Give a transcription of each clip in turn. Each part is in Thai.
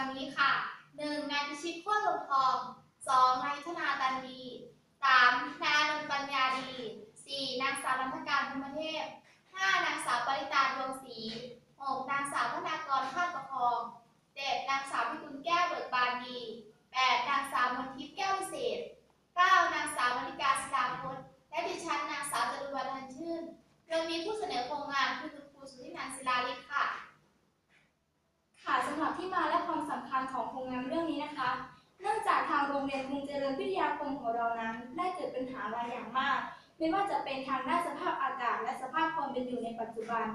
คณะผู้จัดทำดังนี้ค่ะ 1. นายพิชิตโคตรลงทอง 2. นายธนาตันดี 3. นายอานนปัญญาดี 4. นางสาวรัตการพรหมเทพ 5. นางสาวปริตาดวงศรี 6. นางสาวธนากรข้าตประคอง 7. นางสาวพิกุลแก้วเบิกบานดี 8. นางสาวมนทิพย์แก้ววิเศษ 9. นางสาวมณิกาศิลาพจน์และดิฉันนางสาวจรุวรรณทันชื่นโดยมีผู้เสนอโครงงานคือคุณครูสุธินันศิลาลิศค่ะ ที่มาและความสำคัญของโครงงานเรื่องนี้นะคะ เนื่องจากทางโรงเรียนกรุงเจริญวิทยาคมของเรานั้น ได้เกิดปัญหาหลายอย่างมาก ไม่ว่าจะเป็นทางด้านสภาพอากาศ และสภาพความเป็นอยู่ในปัจจุบัน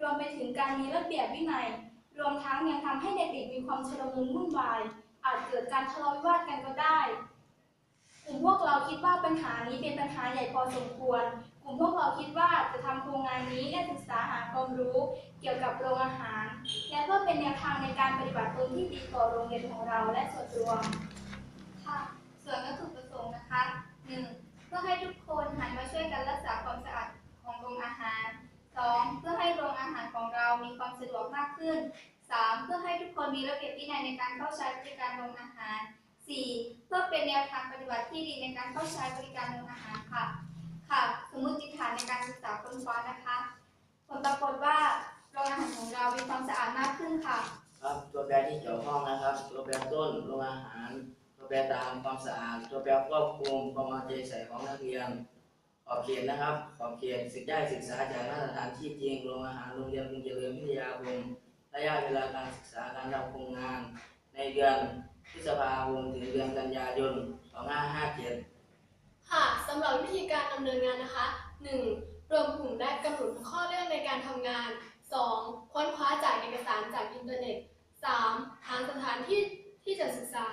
รวมไปถึงการมีระเบียบวินัย รวมทั้งยังทำให้เด็กๆมีความชลมุนวุ่นวาย อาจเกิดการทะเลาะวิวาทกันก็ได้กลุ่มพวกเราคิดว่าปัญหานี้เป็นปัญหาใหญ่พอสมควร กลุ่มพวกเราคิดว่าจะทำโครงงานนี้และศึกษาหาความรู้เกี่ยวกับโรงอาหาร และเพื่อเป็นแนวทางในการปฏิบัติตนที่ดีต่อโรงเรียนของเราและส่วนรวมค่ะส่วนวัตถุประสงค์นะคะ 1. เพื่อให้ทุกคนหันมาช่วยกันรักษาความสะอาดของโรงอาหาร 2. เพื่อให้โรงอาหารของเรามีความสะดวกมากขึ้น 3. เพื่อให้ทุกคนมีระเบียบวินัยในการเข้าใช้บริการโรงอาหาร 4. เพื่อเป็นแนวทางปฏิบัติที่ดีในการเข้าใช้บริการโรงอาหารค่ะ ค่ะ สมมุติฐานในการศึกษาคนคว้านะคะ ผลปรากฏว่าโรงอาหารของเรามีความสะอาดมากขึ้นค่ะ ครับตัวแปรที่เกี่ยวข้องนะครับตัวแปรต้นโรงอาหาร ตัวแปรตามความสะอาด ตัวแปรควบคุมความเอาใจใส่ของนักเรียนขอบเขตนะครับขอบเขตศึกได้ศึกษาจากมาตรฐานที่จริงโรงอาหารโรงเรียนกรุงเจริญวิทยาคมระยะเวลาการศึกษาการทำโครงงาน ในเดือนพฤษภาคมถึงเดือนกันยายน2557 ค่ะสำหรับวิธีการดำเนินงานนะคะ 1. รวมกลุ่มและกำหนดข้อเรื่องในการทำงาน 2. ค้นคว้าจากเอกสารจากอินเทอร์เน็ต 3. หาสถานที่ที่จะศึกษา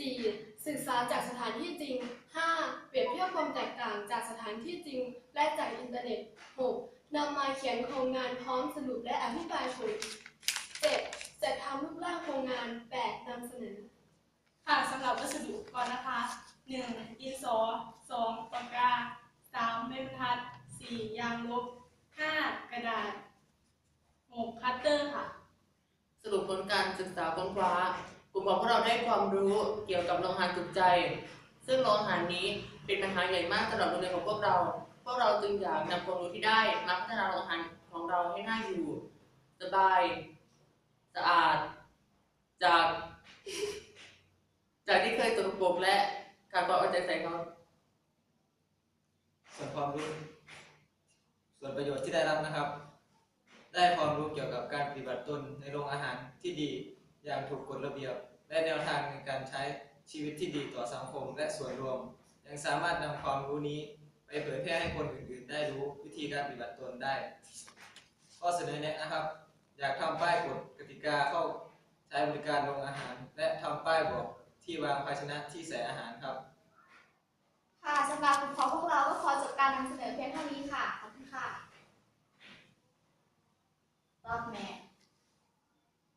4. ศึกษาจากสถานที่จริง 5. เปรียบเทียบความแตกต่างจากสถานที่จริง และจากอินเทอร์เน็ต 6. นำมาเขียนโครงงานพร้อมสรุปและอธิบายผล 7. จัดทำรูปร่างโครงงาน 8. นำเสนอ ค่ะสำหรับวัสดุอุปกรณ์นะคะ 1. ดินสอ 2. ปากกา 3. ไม้บรรทัด 4. ยางลบ 5. กระดาษ 6. คัตเตอร์ค่ะ สรุปผลการศึกษาค้นคว้ากลุ่มของพวกเราได้ความรู้เกี่ยวกับโรงหารจุกใจ ซึ่งโรงหารนี้เป็นปัญหาใหญ่มากสำหรับโรงเรียนของพวกเรา พวกเราจึงอยากนำความรู้ที่ได้มาพัฒนาโรงหารของเราให้น่าอยู่ สบายสะอาดจากจากที่เคยตกปรกและ ขาดความเอาใจใส่เขาส่วนความรู้ ส่วนประโยชน์ที่ได้รับนะครับ ได้ความรู้เกี่ยวกับการปฏิบัติตนในโรงอาหารที่ดีอย่างถูกกฎระเบียบและแนวทางในการใช้ชีวิตที่ดีต่อสังคมและส่วนรวม ยังสามารถนำความรู้นี้ไปเผยแพร่ให้คนอื่นๆ ได้รู้วิธีการปฏิบัติตนได้ข้อเสนอแนะนะครับ อยากทำป้ายกฎกติกาเข้าใช้บริการโรงอาหาร และทำป้ายบอก ที่วางภาชนะที่ใส่อาหารครับ ค่ะสำหรับกลุ่มของพวกเราก็ขอจบการ